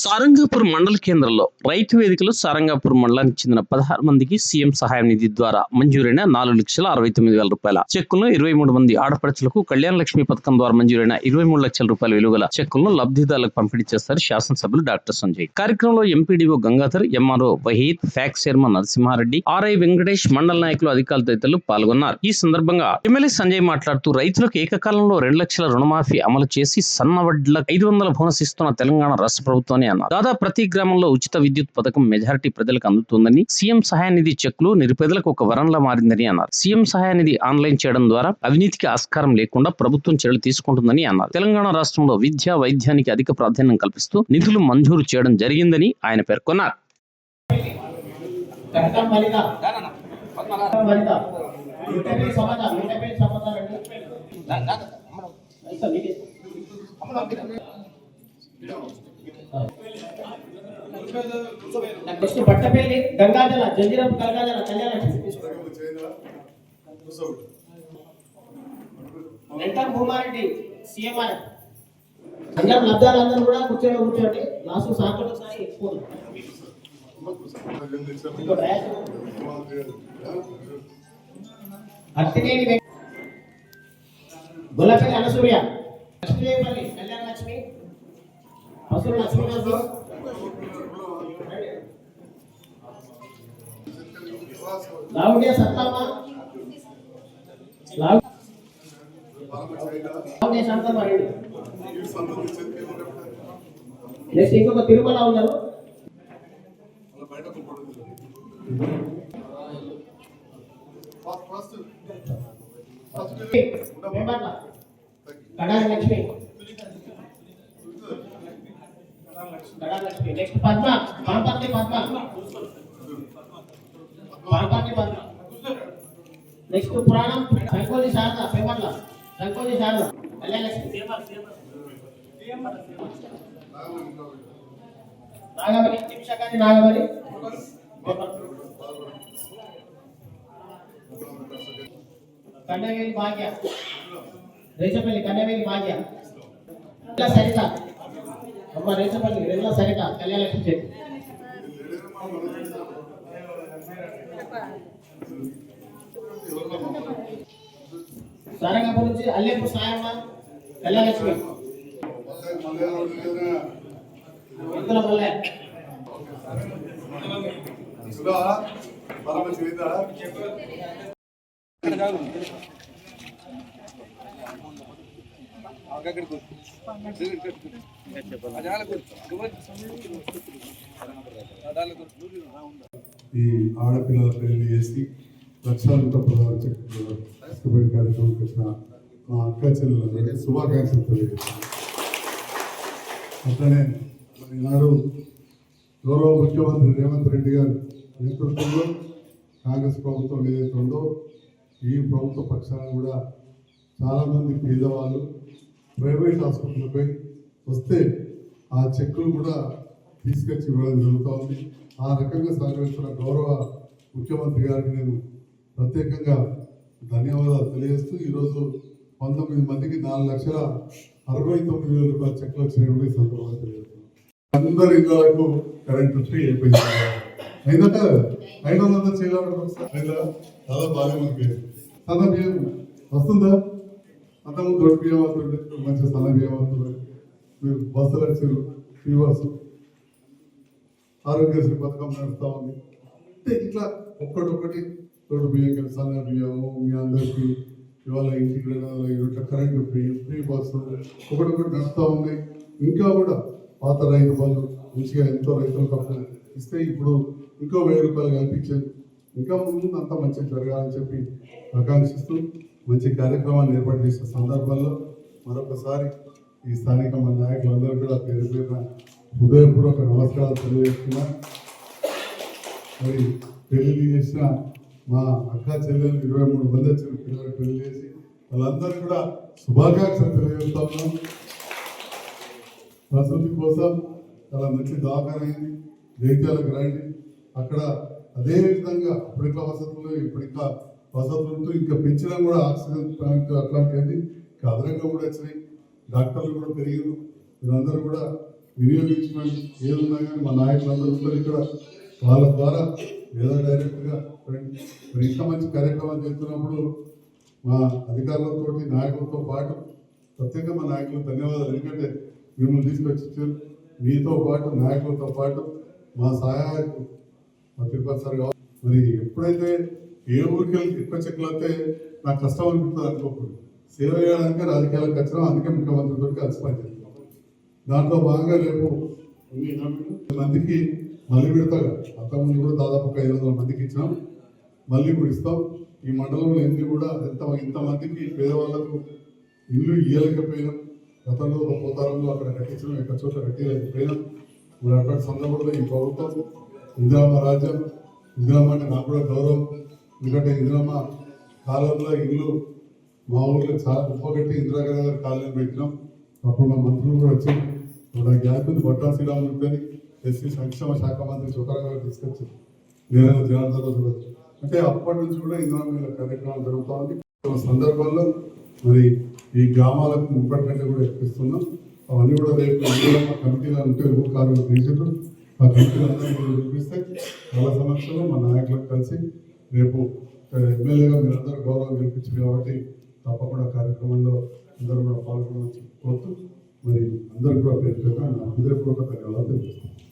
సారంగాపూర్ మండల కేంద్రంలో రైతు వేదికలో సారంగాపూర్ మండలానికి చెందిన పదహారు మందికి సీఎం సహాయం నిధి ద్వారా మంజూరైన నాలుగు లక్షల అరవై తొమ్మిది వేల రూపాయల చెక్కులను ఇరవై మూడు మంది ఆడపడుచులకు కళ్యాణ లక్ష్మి పథకం ద్వారా మంజూరైన ఇరవై మూడు లక్షల రూపాయల విలువల చెక్కులను లబ్ధిదారులకు పంపిణీ చేస్తారు శాసనసభ్యులు డాక్టర్ సంజయ్. కార్యక్రమంలో MPDO Gangadhar MRO Waheed PACS chairman Narasimhareddy RI Venkatesh మండల నాయకులు అధికారులు తదితరులు పాల్గొన్నారు. ఈ సందర్భంగా ఎమ్మెల్యే సంజయ్ మాట్లాడుతూ రైతులకు ఏకకాలంలో రెండు లక్షల రుణమాఫీ అమలు చేసి సన్న వడ్ల ఐదు వందల బోనస్ ఇస్తున్న తెలంగాణ రాష్ట్ర ప్రభుత్వాన్ని అన్నారు. దాదాపు ప్రతి గ్రామంలో ఉచిత విద్యుత్ పథకం మెజారిటీ ప్రజలకు అందుతుందని సీఎం సహాయనిధి నిధి చెక్కులు నిరుపేదలకు ఒక వరంలా మారిందని అన్నారు. సీఎం సహాయ నిధి ఆన్లైన్ చేయడం ద్వారా అవినీతికి ఆస్కారం లేకుండా ప్రభుత్వం చర్యలు తీసుకుంటుందని అన్నారు. తెలంగాణ రాష్ట్రంలో విద్య వైద్యానికి అధిక ప్రాధాన్యం కల్పిస్తూ నిధులు మంజూరు చేయడం జరిగిందని ఆయన పేర్కొన్నారు. సమాధానం ఇంటర్వ్యూ సమాధానం అయితే మీకే నెక్స్ట్ బట్టపల్లి గంగాజల జంజిరం గంగాజల కళ్యాణ వెంకట భూమారెడ్డి సీఎంఆర్ అందరం లబ్ధాలందరూ కూడా కూర్చోండి కూర్చోండి లాస్ట్ సాయంత్రం ఒకసారి ఎక్కువ అత్తినేని వెంక- అనసూయ. లక్ష్మీదేవిపల్లి. అసలు లక్ష్మీనాథ్ లావుడియా సత్తమ్మ లావు లావుడియా సత్తమ్మ రెడ్డి నెక్స్ట్ ఇంకొక తిరుమల ఉన్నారు కడారి లక్ష్మి కడారి లక్ష్మి నెక్స్ట్ పద్మ పద్మ. పాంపర్తి పద్మ. నెక్స్ట్ పురాణం సంకోజి శారద పేపర్ల. సంకోజి శారద నాగమణి నిమిషకాని నాగమణి. కన్నవేలి భాగ్య. రేచపల్లి కన్నవేలి భాగ్య. సరిత. అమ్మ రేచపల్లి రెడ్ల సరిత కళ్యాణలక్ష్మి చెప్పి. సారంగపూర్ నుంచి అల్లేపు సాయమ్మ కళ్యాణలక్ష్మి. ఇందుల మల్లె ఈ ఆడపిల్లల పెళ్ళి చేసి లక్షాలతో కష్టపడి కార్యక్రమం వచ్చిన మా అక్క చెల్లెలందరికీ శుభాకాంక్షలు తెలియజేస్తాను. అట్లనే మరి ఈనాడు గౌరవ ముఖ్యమంత్రి రేవంత్ రెడ్డి గారు నేతృత్వంలో కాంగ్రెస్ ప్రభుత్వం ఏదైతే ఉందో ఈ ప్రభుత్వ పక్షాన కూడా చాలామంది పేదవాళ్ళు ప్రైవేట్ ఆసుపత్రులపై వస్తే ఆ చెక్కులు కూడా తీసుకొచ్చి ఇవ్వడం జరుగుతూ ఉంది. ఆ రకంగా సహకరిస్తున్న గౌరవ ముఖ్యమంత్రి గారికి నేను ప్రత్యేకంగా ధన్యవాదాలు తెలియజేస్తూ ఈరోజు పంతొమ్మిది మందికి నాలుగు లక్షల అరవై తొమ్మిది వేల రూపాయల చెక్లు వచ్చినటువంటి సందర్భంగా తెలియజేస్తున్నాను. అందరి ఇళ్ళకు కరెంట్ వచ్చి అయిపోయింది. అయిందట ఐదు చేయాలంటే దాదాపు చాలా బాగా మనకి దాదాపు వస్తుందా? అంతకు దొడ్డు బియ్యం వస్తుండే మంచిగా సన్న బియ్యం మీరు బస్సులు వచ్చారు శ్రీవాసు ఆరోగ్యశ్రీ పథకం నడుస్తూ ఉంది. అంటే ఇట్లా ఒక్కటొక్కటి తోడు బియ్యం కలిసి సన్న బియ్యము మీ అందరికీ ఇవాళ ఇంటికి వెళ్ళాలి ఇట్లా కరెంటు ఫ్రీ ఫ్రీ బస్సు ఒకటొకటి నడుస్తూ ఉంది. ఇంకా కూడా పాత రైతు వాళ్ళు మంచిగా ఎంతో రైతులకు అప్పుడు ఇస్తే ఇప్పుడు ఇంకో వెయ్యి రూపాయలు కల్పించారు. ఇంకా ముందు అంతా మంచిగా జరగాలని చెప్పి ఆకాంక్షిస్తూ మంచి కార్యక్రమాన్ని ఏర్పాటు చేసిన సందర్భంలో మరొకసారి ఈ స్థానిక మన నాయకులందరూ కూడా పేరు పేరున హృదయపూర్వక నమస్కారాలు తెలియజేస్తున్నా. మరి పెళ్ళి చేసిన మా అక్క చెల్లెలు ఇరవై మూడు మంది వచ్చిన పిల్లలు పెళ్ళి చేసి వాళ్ళందరూ కూడా శుభాకాంక్షలు తెలియజేస్తా ఉన్నాం. ప్రసూతి కోసం చాలా మంచి దవాఖాన అయింది జైత్యాలకు రండి. అక్కడ అదే విధంగా అప్పుడు వసతులు ఇప్పటికా వసతులతో ఇంకా పెంచినా కూడా ఆక్సిజన్ ప్లాంట్ అట్లాంటివి ఇంకా అదనంగా కూడా వచ్చినాయి. డాక్టర్లు కూడా పెరిగారు మీరందరూ కూడా వినియోగించుకొని ఏదున్నా కానీ మా నాయకులందరూ ఉంటారు ఇక్కడ వాళ్ళ ద్వారా ఏదో డైరెక్ట్గా మరి ఇంత మంచి కార్యక్రమాలు చేస్తున్నప్పుడు మా అధికారులతో నాయకులతో పాటు ప్రత్యేకంగా మా నాయకులకు ధన్యవాదాలు. ఎందుకంటే మిమ్మల్ని తీసుకొచ్చి మీతో పాటు నాయకులతో పాటు మా సహాయకు మా తిరుపతి సార్ కావాలి మరి ఎప్పుడైతే ఏ ఊరికి వెళ్ళి ఎక్కువ చెక్కులు నాకు కష్టం అనిపిస్తుంది అనుకోకూడదు. సేవ చేయడానికి రాజకీయాలకు వచ్చినాం అందుకే ముఖ్యమంత్రితో కలిసి పనిచేస్తాం. దాంట్లో భాగంగా రేపు మందికి మళ్ళీ విడతగా అంతకుముందు కూడా దాదాపు ఒక ఐదు వందల మందికి ఇచ్చినాం. మళ్ళీ కూడా ఇస్తాం. ఈ మండలంలో ఎన్ని కూడా ఎంత ఇంతమందికి పేదవాళ్ళకు ఇల్లు ఇయ్యలేకపోయినాం. గతంలో ఒక పోతారంలో అక్కడ కట్టించడం ఎక్కడ చోట్ల కట్టియలేకపోయినాం ఇప్పుడు అక్కడ సందర్భంలో ఈ ప్రభుత్వం ఇందిరామ రాజ్యం ఇందిరామ అంటే నాకు కూడా గౌరవం. ఎందుకంటే ఇందిరామ కాలంలో ఇల్లు మా ఊర్లో చాలా గొప్పగట్టి ఇందిరాగాంధీ గారి కాలనీ పెట్టినాం. అప్పుడు మా మంత్రులు కూడా వచ్చి మన గ్యాస్ మీద బొట్టా శ్రీరాములు ఎస్సీ సంక్షేమ శాఖ మంత్రి చోకరా గారు తీసుకొచ్చారు. నేను జనార్దన్ అంటే అప్పటి నుంచి కూడా ఇందిరామ కార్యక్రమాలు జరుగుతూ ఉంది. సందర్భంలో మరి ఈ గ్రామాలకు ముప్పటి కంటే కూడా ఎక్కిస్తున్నాం. అవన్నీ కూడా రేపు కమిటీలో ఉంటే ఊరు కార్మికులు తీసేట్టు ఆ కమిటీలు అందరూ కూడా చూపిస్తే వాళ్ళ సమక్షంలో మా నాయకులకు కలిసి రేపు ఎమ్మెల్యేగా మీరందరూ గౌరవం గెలిపించారు కాబట్టి తప్పకుండా కార్యక్రమంలో అందరూ కూడా పాల్గొనవచ్చు కోరుతూ మరి అందరూ కూడా పేరు పేరున నా హృదయపూర్వక ధన్యవాదాలు తెలియజేస్తాను